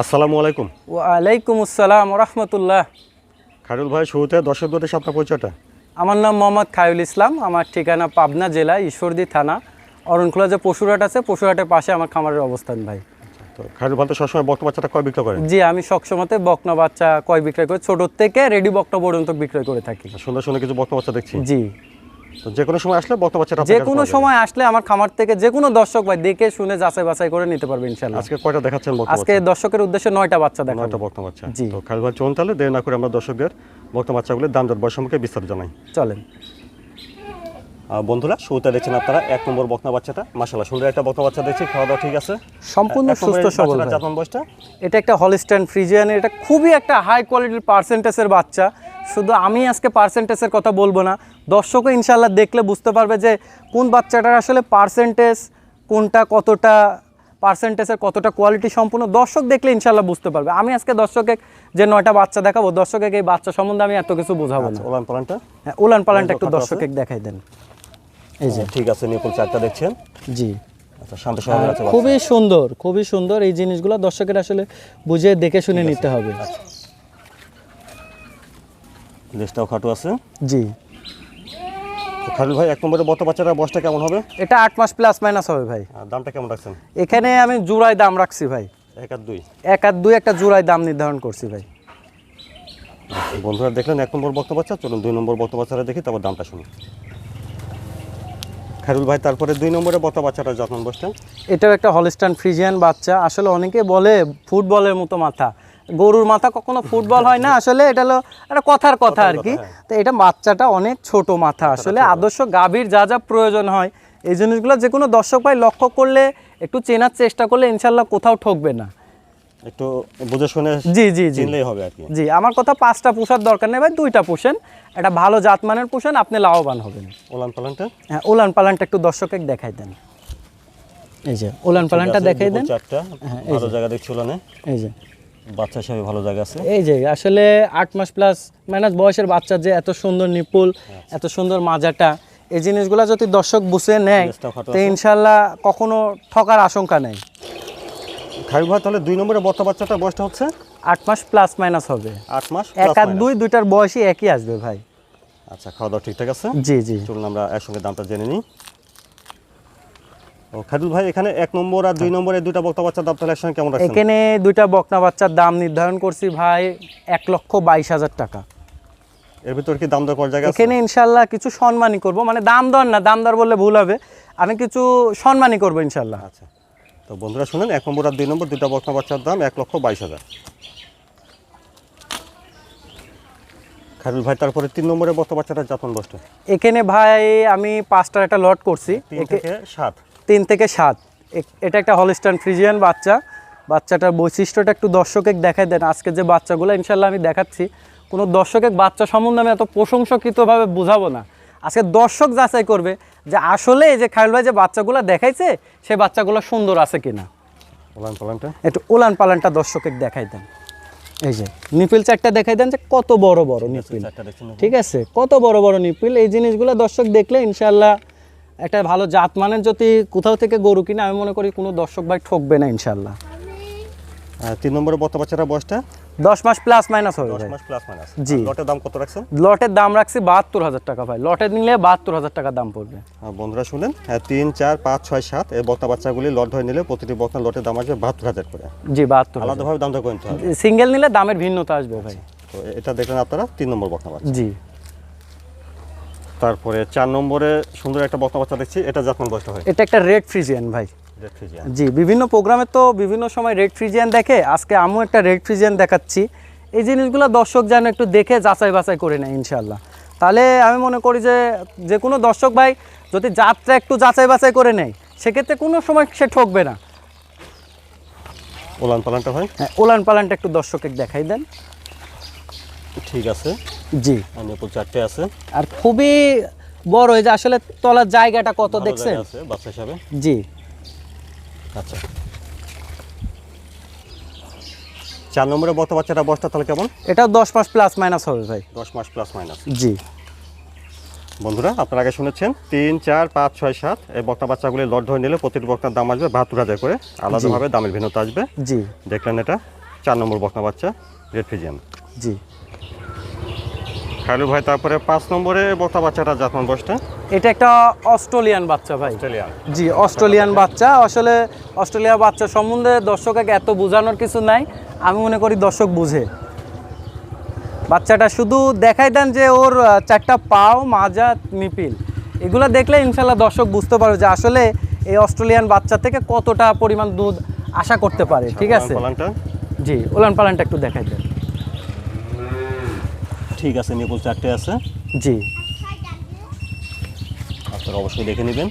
আসসালামু আলাইকুম। ওয়ালাইকুম আসসালাম রহমতুল্লাহ খায়রুল ভাই শুরুতে দর্শকদের আপনার পরিচয়টা। আমার নাম মোহাম্মদ খায়ুল ইসলাম আমার ঠিকানা পাবনা জেলা ঈশ্বরদী থানা অরণখোলা যে পশুরহাট আছে পশুরহাটের পাশে আমার খামারের অবস্থান ভাই। তো খায়রুল ভাই তো সবসময় বক্ত বাচ্চাটা কয় বিক্রয় করেন জি আমি সবসময় বকনা বাচ্চা কয় বিক্রয় করি ছোট থেকে রেডি বকনা পর্যন্ত বিক্রয় করে থাকি। সুন্দর সুন্দর কিছু বক্ত বাচ্চা দেখছি। জি। তো যে কোনো সময় আসলে বক্ত বাচ্চাটা যে কোনো সময় আসলে আমার খামার থেকে যে কোনো দর্শক ভাই দেখে শুনে যাচাই বাছাই করে নিতে পারবে ইনশাল্লাহ আজকে কয়টা দেখাচ্ছেন আজকে দর্শকের উদ্দেশ্যে নয়টা বাচ্চা দেখাবো। নয়টা বক্ত বাচ্চা। জি। তো খায়রুল ভাই চলুন তাহলে দেরি না করে আমরা দর্শকদের বক্ত বাচ্চাগুলোর দাম দর বয়স সম্পর্কে বিস্তারিত জানাই। চলেন। বন্ধুরা শুরুতে দেখছেন আপনারা এক নম্বর বকনা বাচ্চাটা। মাসাল্লাহ সুন্দর একটা বকনা বাচ্চা দেখছি খাওয়া দাওয়া ঠিক আছে। সম্পূর্ণ সুস্থ সবল বয়সটা? এটা একটা হলিস্টাইন ফ্রিজিয়ানের এটা খুবই একটা হাই কোয়ালিটির পার্সেন্টেজের বাচ্চা। শুধু আমি আজকে পার্সেন্টেজের কথা বলব না দর্শকও ইনশাল্লাহ দেখলে বুঝতে পারবে যে কোন বাচ্চাটার আসলে পার্সেন্টেজ কোনটা কতটা পার্সেন্টেজের কতটা কোয়ালিটি সম্পূর্ণ দর্শক দেখলে ইনশাল্লাহ বুঝতে পারবে। আমি আজকে দর্শকে যে নয়টা বাচ্চা দেখাবো দর্শকে এই বাচ্চা সম্বন্ধে আমি এত কিছু বোঝাবো না। উলান পালানটা? হ্যাঁ, উলান পালানটা একটু কত দর্শকে দেখাই দেন। এই যে। ঠিক আছে নিপুল চারটা দেখছেন? জি। আচ্ছা বাচ্চা। খুবই সুন্দর খুবই সুন্দর এই জিনিসগুলো দর্শকের আসলে বুঝে দেখে শুনে নিতে হবে। লেজটাও খাটু আছে। জি। তো ভাই এক নম্বরের বক্ত বাচ্চাটার বয়সটা কেমন হবে? এটা আট মাস প্লাস মাইনাস হবে ভাই। দামটা কেমন রাখছেন? এখানে আমি জোড়ায় দাম রাখছি ভাই। এক আর দুই। এক আর দুই একটা জোড়ায় দাম নির্ধারণ করছি ভাই। বন্ধুরা দেখলেন এক নম্বর বক্ত বাচ্চা চলুন দুই নম্বর বক্ত বাচ্চাটা দেখি তারপর দামটা শুনি। খায়রুল ভাই তারপরে দুই নম্বরে বক্ত বাচ্চাটা যত্ন বসটা এটাও একটা হলিস্টান ফ্রিজিয়ান বাচ্চা। আসলে অনেকে বলে ফুটবলের মতো মাথা। গরুর মাথা কখনো ফুটবল হয় না। আসলে এটা হলো একটা কথার কথা আর কি। তো এটা বাচ্চাটা অনেক ছোট মাথা। আসলে আদর্শ গাভীর যা যা প্রয়োজন হয় এই জিনিসগুলো যে কোনো দর্শক ভাই লক্ষ্য করলে একটু চেনার চেষ্টা করলে ইনশাল্লাহ কোথাও ঠকবে না। একটু বুঝে শুনে জি জি চিনলেই হবে আর কি। জি আমার কথা পাঁচটা পোষার দরকার নেই ভাই দুইটা পোষেন। একটা ভালো জাতমানের পোষেন আপনি লাভবান হবেন। ওলান পালানটা? হ্যাঁ ওলান পালানটা একটু দর্শককে দেখাই দেন। এই যে উলান পালানটা দেখাই দেন। চারটা। হ্যাঁ, ভালো জায়গা দেখছি ওলানে। এই যে। বাচ্চা হিসাবে ভালো জায়গা আছে? এই যে আসলে আট মাস প্লাস মাইনাস বয়সের বাচ্চা যে এত সুন্দর নিপুল এত সুন্দর মাজাটা এই জিনিসগুলো যদি দর্শক বুঝে নেয় তো ইনশাল্লাহ কখনো ঠকার আশঙ্কা নেই। ভাই তাহলে দুই নম্বরে বক্ত বাচ্চাটার বয়সটা হচ্ছে? আট মাস প্লাস মাইনাস হবে। আট মাস এক আর দুই দুইটার বয়সই একই আসবে ভাই। আচ্ছা খাওয়া দাওয়া ঠিকঠাক আছে? জি জি। চলুন আমরা একসঙ্গে দামটা জেনে নিই। ও ভাই এখানে এক নম্বর আর দুই নম্বরে দুইটা বক্ত বাচ্চার দাম তাহলে একসঙ্গে কেমন রাখছেন? এখানে দুইটা বকনা বাচ্চার দাম নির্ধারণ করছি ভাই এক লক্ষ বাইশ হাজার টাকা। এর ভিতর কি দাম দর করার জায়গা এখানে ইনশাল্লাহ কিছু সম্মানই করব। মানে দাম দর না দাম দর বললে ভুল হবে। আমি কিছু সম্মানই করব ইনশাল্লাহ। আচ্ছা। তো বন্ধুরা শুনেন এক নম্বর আর দুই নম্বর দুইটা বকনা বাচ্চার দাম এক লক্ষ বাইশ হাজার। খায়রুল ভাই তারপরে তিন নম্বরে বক্ত বাচ্চাটা যত্ন বসটা। এখানে ভাই আমি পাঁচটার একটা লট করছি। সাত। তিন থেকে সাত। এটা একটা হলিস্টান ফ্রিজিয়ান বাচ্চা। বাচ্চাটার বৈশিষ্ট্যটা একটু দর্শকে দেখাই দেন। আজকে যে বাচ্চাগুলো ইনশাল্লাহ আমি দেখাচ্ছি। কোনো দর্শকে বাচ্চা সম্বন্ধে আমি এত প্রশংসকৃতভাবে বোঝাবো না। আজকে দর্শক যাচাই করবে যে আসলে এই যে খায়ুল ভাই যে বাচ্চাগুলো দেখাইছে সেই বাচ্চাগুলো সুন্দর আছে কিনা। ওলান পালানটা? একটু উলান পালানটা দর্শকে দেখাই দেন। এই যে নিপিল চারটা দেখাই দেন যে কত বড় বড় নিপিল। ঠিক আছে কত বড় বড় নিপিল। এই জিনিসগুলো দর্শক দেখলে ইনশাল্লাহ একটা ভালো জাত মানের যদি কোথাও থেকে গরু কিনে আমি মনে করি কোনো দর্শক ভাই ঠকবে না ইনশাল্লাহ তিন নম্বরে বক্ত বাচ্চারা বয়সটা? দশ মাস প্লাস মাইনাস হবে দশ মাস প্লাস মাইনাস জি। লটের দাম কত রাখছেন? লটের দাম রাখছি বাহাত্তর হাজার টাকা ভাই। লটে নিলে বাহাত্তর হাজার টাকা দাম পড়বে। বন্ধুরা শুনেন হ্যাঁ তিন চার পাঁচ ছয় সাত এই বক্তা বাচ্চাগুলি লট ধরে নিলে প্রতিটি বক্তা লটের দাম আসবে বাহাত্তর হাজার করে। জি বাহাত্তর আলাদাভাবে দাম দর হবে। সিঙ্গেল নিলে দামের ভিন্নতা আসবে ভাই। তো এটা দেখলেন আপনারা তিন নম্বর বক্তা বাচ্চা। জি। তারপরে চার নম্বরে সুন্দর একটা বক্তা বাচ্চা দেখছি এটা যত্ন বয়সটা হয়। এটা একটা রেড ফ্রিজিয়ান ভাই। রেড ফ্রিজিয়ান জি বিভিন্ন প্রোগ্রামে তো বিভিন্ন সময় রেড ফ্রিজিয়ান দেখে আজকে আমিও একটা রেড ফ্রিজিয়ান দেখাচ্ছি। এই জিনিসগুলো দর্শক যেন একটু দেখে যাচাই বাছাই করে নেয় ইনশাল্লাহ তাহলে আমি মনে করি যে যে কোনো দর্শক ভাই যদি যাত্রা একটু যাচাই বাছাই করে নেয় সেক্ষেত্রে কোনো সময় সে ঠকবে না। ওলান পালানটা হয় হ্যাঁ ওলান পালানটা একটু দর্শকে দেখাই দেন। ঠিক আছে। জি। নিপুল চারটে আছে। আর খুবই বড় এই যে আসলে তলার জায়গাটা কত দেখছেন? বাচ্চা হিসাবে। জি। আচ্ছা। চার নম্বরে বক্তা বাচ্চাটা বয়সটা তাহলে কেমন? এটাও দশ মাস প্লাস মাইনাস হবে ভাই। দশ মাস প্লাস মাইনাস জি। বন্ধুরা আপনারা আগে শুনেছেন তিন চার পাঁচ ছয় সাত এই বক্তা বাচ্চাগুলি লট ধরে নিলে প্রতিটি বক্তার দাম আসবে বাহাত্তর হাজার করে। আলাদাভাবে দামের ভিন্নতা আসবে। জি। দেখলেন এটা চার নম্বর বক্তা বাচ্চা রেড ফিজিয়ান। জি। খায়রুল ভাই তারপরে পাঁচ নম্বরে বকনা বাচ্চাটা জাতমান বয়সটা? এটা একটা অস্ট্রেলিয়ান বাচ্চা ভাই। অস্ট্রেলিয়ান। জি অস্ট্রেলিয়ান বাচ্চা। আসলে অস্ট্রেলিয়া বাচ্চা সম্বন্ধে দর্শককে এত বোঝানোর কিছু নাই। আমি মনে করি দর্শক বুঝে। বাচ্চাটা শুধু দেখাই দেন যে ওর চারটা পাও মাজা নিপিল। এগুলো দেখলে ইনশাল্লাহ দর্শক বুঝতে পারবে যে আসলে এই অস্ট্রেলিয়ান বাচ্চা থেকে কতটা পরিমাণ দুধ আশা করতে পারে। ঠিক আছে? পালানটা? জি ওলান পালানটা একটু দেখাই দেন। ঠিক আছে নিপুল চারটে আছে। জি। আপনারা অবশ্যই দেখে নেবেন।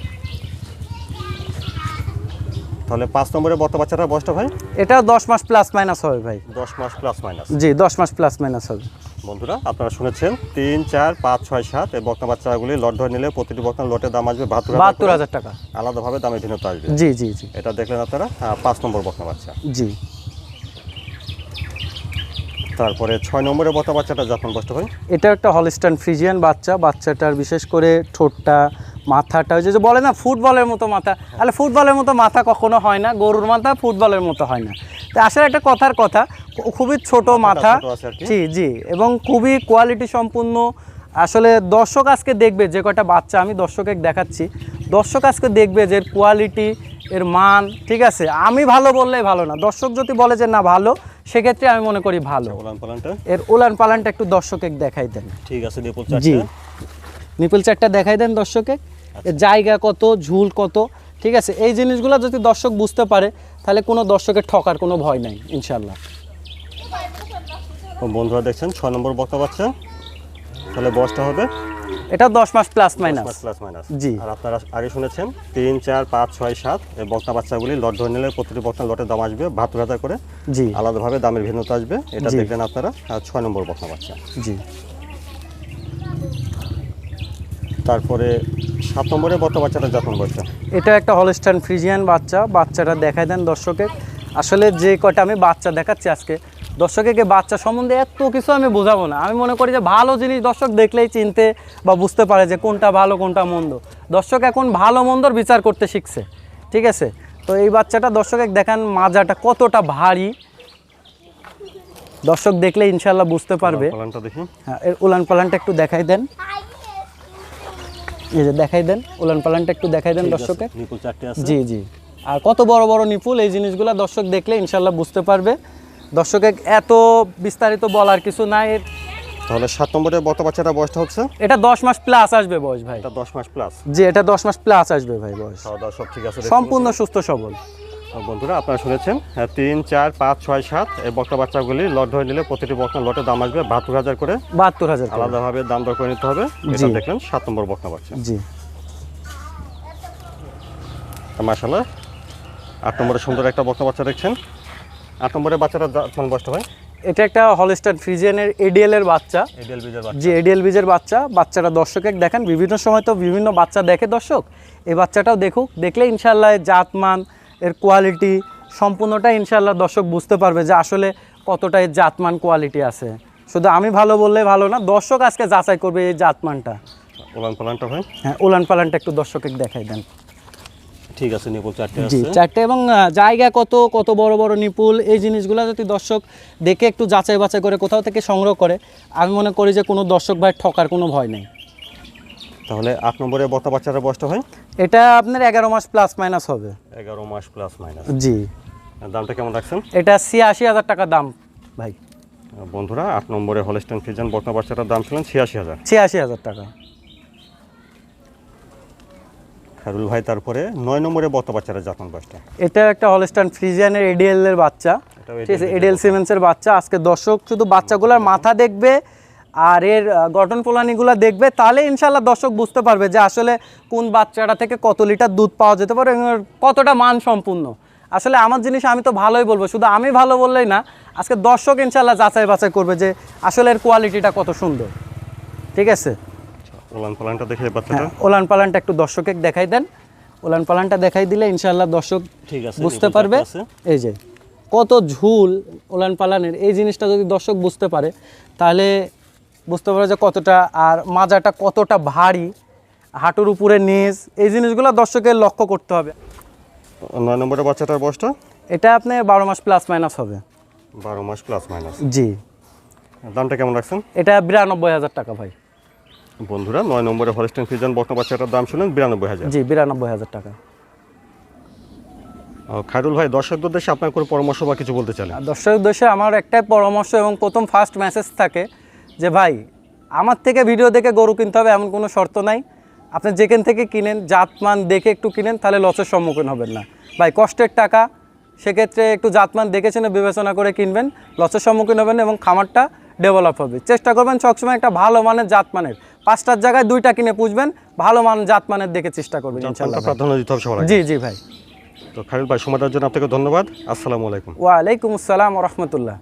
তাহলে পাঁচ নম্বরে বর্তা বাচ্চাটার বয়সটা ভাই? এটা দশ মাস প্লাস মাইনাস হবে ভাই। দশ মাস প্লাস মাইনাস জি দশ মাস প্লাস মাইনাস হবে। বন্ধুরা আপনারা শুনেছেন তিন চার পাঁচ ছয় সাত এই বক্তা বাচ্চাগুলি লট ধরে নিলে প্রতিটি বক্তা লটের দাম আসবে বাহাত্তর বাহাত্তর হাজার টাকা। আলাদাভাবে দামে ভিন্নতা আসবে। জি জি জি। এটা দেখলেন আপনারা পাঁচ নম্বর বক্তা বাচ্চা। জি। তারপরে ছয় নম্বরে বক্তা বাচ্চাটা যখন বসতে হয়? এটা একটা হলিস্টান ফ্রিজিয়ান বাচ্চা। বাচ্চাটার বিশেষ করে ঠোঁটটা মাথাটা ওই যে বলে না ফুটবলের মতো মাথা। তাহলে ফুটবলের মতো মাথা কখনো হয় না গরুর মাথা ফুটবলের মতো হয় না। তো আসলে একটা কথার কথা খুবই ছোট মাথা। জি জি এবং খুবই কোয়ালিটি সম্পূর্ণ। আসলে দর্শক আজকে দেখবে যে কটা বাচ্চা আমি দর্শকে দেখাচ্ছি। দর্শক আজকে দেখবে যে এর কোয়ালিটি এর মান ঠিক আছে? আমি ভালো বললেই ভালো না। দর্শক যদি বলে যে না ভালো সেক্ষেত্রে আমি মনে করি ভালো। ওলান পালানটা? এর উলান পালানটা একটু দর্শকে দেখাই দেন। ঠিক আছে নিপুল জি। নিপল চারটা দেখাই দেন দর্শকে এর জায়গা কত ঝুল কত? ঠিক আছে এই জিনিসগুলো যদি দর্শক বুঝতে পারে তাহলে কোনো দর্শকের ঠকার কোনো ভয় নাই ইনশাল্লাহ বন্ধুরা দেখছেন ছয় নম্বর বক্তা বাচ্চা। তাহলে বসটা হবে এটা দশ মাস প্লাস মাইনাস প্লাস মাইনাস জি। আর আপনারা আগে শুনেছেন তিন চার পাঁচ ছয় সাত এই বক্তা বাচ্চাগুলি লট ধরে নিলে প্রতিটি বক্তা লটের দাম আসবে বাহাত্তর হাজার করে। জি। আলাদাভাবে দামের ভিন্নতা আসবে। এটা দেখবেন আপনারা আর ছয় নম্বর বক্তা বাচ্চা। জি। তারপরে সাত নম্বরে বক্তা বাচ্চাটা যখন বয়সটা এটা একটা হলস্টাইন ফ্রিজিয়ান বাচ্চা। বাচ্চাটা দেখাই দেন দর্শকে আসলে যে কটা আমি বাচ্চা দেখাচ্ছি আজকে দর্শকে বাচ্চা সম্বন্ধে এত কিছু আমি বোঝাবো না। আমি মনে করি যে ভালো জিনিস দর্শক দেখলেই চিনতে বা বুঝতে পারে যে কোনটা ভালো কোনটা মন্দ। দর্শক এখন ভালো মন্দর বিচার করতে শিখছে ঠিক আছে? তো এই বাচ্চাটা দর্শকে দেখান মাজাটা কতটা ভারী। দর্শক দেখলে ইনশাল্লাহ বুঝতে পারবে। হ্যাঁ এর উলান পালানটা একটু দেখাই দেন। এই যে দেখাই দেন উলান পালানটা একটু দেখাই দেন দর্শকে জি জি। আর কত বড় বড় নিপুল এই জিনিসগুলো দর্শক দেখলে ইনশাল্লাহ বুঝতে পারবে। দর্শকে এত বিস্তারিত বলার কিছু নাই। তাহলে সাত নম্বরে বক্তা বাচ্চাটা বয়সটা হচ্ছে? এটা দশ মাস প্লাস আসবে বয়স ভাই। এটা দশ মাস প্লাস জি এটা দশ মাস প্লাস আসবে ভাই বয়স। খাওয়া দাওয়া সব ঠিক আছে সম্পূর্ণ সুস্থ সবল। বন্ধুরা আপনারা শুনেছেন হ্যাঁ, তিন চার পাঁচ ছয় সাত এই বক্তা বাচ্চাগুলি লট ধরে নিলে প্রতিটি বক্তা লটের দাম আসবে বাহাত্তর হাজার করে। বাহাত্তর হাজার আলাদাভাবে দাম দর করে নিতে হবে। এটা দেখলেন সাত নম্বর বক্তা বাচ্চা। জি। মাসাল্লাহ আট নম্বরে সুন্দর একটা বক্তা বাচ্চা দেখছেন। আট নম্বরের বাচ্চাটা কোন বয়সটা হয় এটা একটা হলস্টার ফ্রিজিয়ানের এডিএল এর বাচ্চা। এডিএল বীজের বাচ্চা। যে এডিএল বীজের বাচ্চা। বাচ্চাটা দর্শকে দেখেন বিভিন্ন সময় তো বিভিন্ন বাচ্চা দেখে দর্শক। এই বাচ্চাটাও দেখুক দেখলে ইনশাল্লাহ জাতমান এর কোয়ালিটি সম্পূর্ণটা ইনশাল্লাহ দর্শক বুঝতে পারবে যে আসলে কতটা এর জাতমান কোয়ালিটি আছে। শুধু আমি ভালো বললে ভালো না দর্শক আজকে যাচাই করবে এই জাতমানটা। ওলান পালানটা হয় হ্যাঁ ওলান পালানটা একটু দর্শকে দেখাই দেন। ঠিক আছে নিপুল চারটে জি চারটে এবং জায়গা কত কত বড় বড় নিপুল এই জিনিসগুলো যদি দর্শক দেখে একটু যাচাই বাছাই করে কোথাও থেকে সংগ্রহ করে আমি মনে করি যে কোনো দর্শক ভাই ঠকার কোনো ভয় নেই। তাহলে আট নম্বরে বক্তা বাচ্চাটার বয়সটা হয়? এটা আপনার এগারো মাস প্লাস মাইনাস হবে। এগারো মাস প্লাস মাইনাস জি। দামটা কেমন রাখছেন? এটা ছিয়াশি হাজার টাকা দাম ভাই। বন্ধুরা আট নম্বরে হলস্টেন ফ্রিজান বক্তা বাচ্চাটার দাম ছিলেন ছিয়াশি হাজার। ছিয়াশি হাজার টাকা। খারুল ভাই তারপরে নয় নম্বরে বক্তা বাচ্চাটা যখন বয়সটা এটা একটা হলস্টান ফ্রিজিয়ানের এডিএল এর বাচ্চা ঠিক আছে এডিএল সিমেন্সের বাচ্চা। আজকে দর্শক শুধু বাচ্চাগুলোর মাথা দেখবে আর এর গঠন পোলানিগুলো দেখবে তাহলে ইনশাল্লাহ দর্শক বুঝতে পারবে যে আসলে কোন বাচ্চাটা থেকে কত লিটার দুধ পাওয়া যেতে পারে এবং কতটা মান সম্পূর্ণ আসলে আমার জিনিস আমি তো ভালোই বলব শুধু আমি ভালো বললেই না আজকে দর্শক ইনশাল্লাহ যাচাই বাছাই করবে যে আসলে এর কোয়ালিটিটা কত সুন্দর। ঠিক আছে? ওলান পালানটা দেখে বাচ্চাটা হ্যাঁ ওলান পালানটা একটু দর্শকে দেখাই দেন। ওলান পালানটা দেখাই দিলে ইনশাল্লাহ দর্শক ঠিক আছে বুঝতে পারবে। এই যে কত ঝুল ওলান পালানের। এই জিনিসটা যদি দর্শক বুঝতে পারে তাহলে বুঝতে পারে যে কতটা আর মাজাটা কতটা ভারী হাঁটুর উপরে নেজ এই জিনিসগুলো দর্শকের লক্ষ্য করতে হবে। নয় নম্বরের বাচ্চাটার বয়সটা? এটা আপনি বারো মাস প্লাস মাইনাস হবে। বারো মাস প্লাস মাইনাস জি। দামটা কেমন রাখছেন? এটা বিরানব্বই হাজার টাকা ভাই। বন্ধুরা নয় নম্বরে হলস্টেন ফ্রিজান বকনা বাচ্চাটার দাম শুনলেন বিরানব্বই হাজার। জি বিরানব্বই হাজার টাকা। খায়রুল ভাই দর্শকদের উদ্দেশ্যে আপনার কোনো পরামর্শ বা কিছু বলতে আর দর্শক উদ্দেশ্যে আমার একটাই পরামর্শ এবং প্রথম ফার্স্ট মেসেজ থাকে যে ভাই আমার থেকে ভিডিও দেখে গরু কিনতে হবে এমন কোনো শর্ত নাই। আপনি যেখান থেকে কিনেন জাতমান দেখে একটু কিনেন তাহলে লসের সম্মুখীন হবেন না। ভাই কষ্টের টাকা সেক্ষেত্রে একটু জাতমান দেখে শুনে বিবেচনা করে কিনবেন লসের সম্মুখীন হবেন এবং খামারটা ডেভেলপ হবে। চেষ্টা করবেন সবসময় একটা ভালো মানের জাত মানের। পাঁচটার জায়গায় দুইটা কিনে পুষবেন ভালো মান জাত মানের দেখে চেষ্টা করবেন প্রাধান্য দিতে হবে সবার জি জি ভাই। তো খায়রুল ভাই সময় দেওয়ার জন্য আপনাকে ধন্যবাদ। আসসালামু আলাইকুম। ওয়ালাইকুম আসসালাম রহমতুল্লাহ।